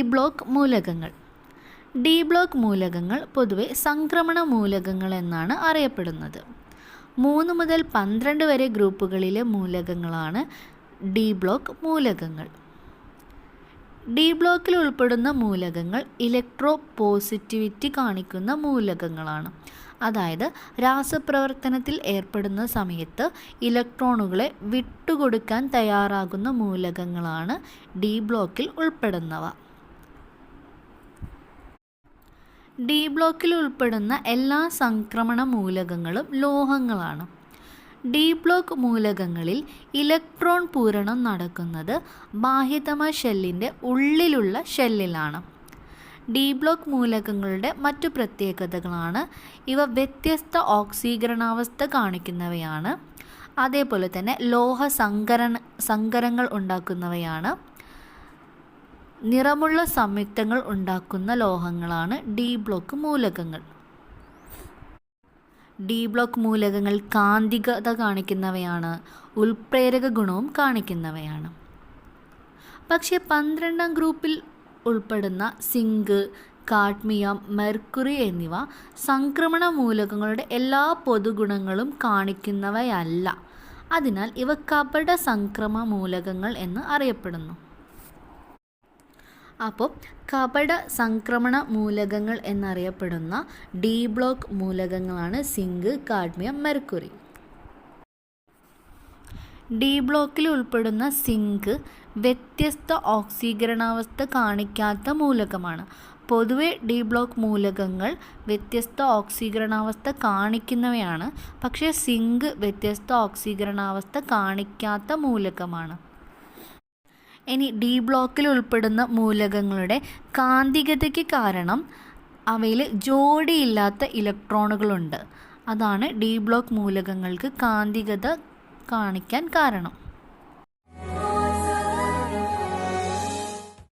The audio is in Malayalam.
ബ്ലോക്ക് മൂലകങ്ങൾ. ഡി ബ്ലോക്ക് മൂലകങ്ങൾ പൊതുവെ സംക്രമണ മൂലകങ്ങൾ എന്നാണ് അറിയപ്പെടുന്നത്. മൂന്ന് മുതൽ പന്ത്രണ്ട് വരെ ഗ്രൂപ്പുകളിലെ മൂലകങ്ങളാണ് ഡി ബ്ലോക്ക് മൂലകങ്ങൾ. ഡി ബ്ലോക്കിൽ ഉൾപ്പെടുന്ന മൂലകങ്ങൾ ഇലക്ട്രോ പോസിറ്റിവിറ്റി കാണിക്കുന്ന മൂലകങ്ങളാണ്. അതായത് രാസപ്രവർത്തനത്തിൽ ഏർപ്പെടുന്ന സമയത്ത് ഇലക്ട്രോണുകളെ വിട്ടുകൊടുക്കാൻ തയ്യാറാകുന്ന മൂലകങ്ങളാണ് ഡി ബ്ലോക്കിൽ ഉൾപ്പെടുന്നവ. ഡി ബ്ലോക്കിൽ ഉൾപ്പെടുന്ന എല്ലാ സംക്രമണ മൂലകങ്ങളും ലോഹങ്ങളാണ്. ഡി ബ്ലോക്ക് മൂലകങ്ങളിൽ ഇലക്ട്രോൺ പൂരണം നടക്കുന്നത് ബാഹ്യതമ ഷെല്ലിന്റെ ഉള്ളിലുള്ള ഷെല്ലിലാണ്. ഡി ബ്ലോക്ക് മൂലകങ്ങളുടെ മറ്റു പ്രത്യേകതകളാണ്. ഇവ വ്യത്യസ്ത ഓക്സീകരണാവസ്ഥ കാണിക്കുന്നവയാണ്. അതേപോലെ തന്നെ ലോഹ സങ്കരണ സങ്കരങ്ങൾ ഉണ്ടാക്കുന്നവയാണ്. നിറമുള്ള സംയുക്തങ്ങൾ ഉണ്ടാക്കുന്ന ലോഹങ്ങളാണ് ഡി ബ്ലോക്ക് മൂലകങ്ങൾ. ഡി ബ്ലോക്ക് മൂലകങ്ങൾ കാന്തികത കാണിക്കുന്നവയാണ് ഉൽപ്രേരക ഗുണവും കാണിക്കുന്നവയാണ്. പക്ഷേ പന്ത്രണ്ടാം ഗ്രൂപ്പിൽ ഉൾപ്പെടുന്ന സിങ്ക് കാഡ്മിയം മെർക്കുറി എന്നിവ സംക്രമണ മൂലകങ്ങളുടെ എല്ലാ പൊതുഗുണങ്ങളും കാണിക്കുന്നവയല്ല. അതിനാൽ ഇവ കപട സംക്രമ മൂലകങ്ങൾ എന്ന് അറിയപ്പെടുന്നു. അപ്പോൾ കപട സംക്രമണ മൂലകങ്ങൾ എന്നറിയപ്പെടുന്ന ഡി ബ്ലോക്ക് മൂലകങ്ങളാണ് സിങ്ക് കാഡ്മിയം മെർക്കുറി. ഡി ബ്ലോക്കിൽ ഉൾപ്പെടുന്ന സിങ്ക് വ്യത്യസ്ത ഓക്സീകരണാവസ്ഥ കാണിക്കാത്ത മൂലകമാണ്. പൊതുവെ ഡി ബ്ലോക്ക് മൂലകങ്ങൾ വ്യത്യസ്ത ഓക്സീകരണാവസ്ഥ കാണിക്കുന്നവയാണ് പക്ഷേ സിങ്ക് വ്യത്യസ്ത ഓക്സീകരണാവസ്ഥ കാണിക്കാത്ത മൂലകമാണ്. ഇനി ഡി ബ്ലോക്കിൽ ഉൾപ്പെടുന്ന മൂലകങ്ങളുടെ കാന്തികതയ്ക്ക് കാരണം അവയിൽ ജോഡിയില്ലാത്ത ഇലക്ട്രോണുകളുണ്ട്. അതാണ് ഡി ബ്ലോക്ക് മൂലകങ്ങൾക്ക് കാന്തികത കാണിക്കാൻ കാരണം.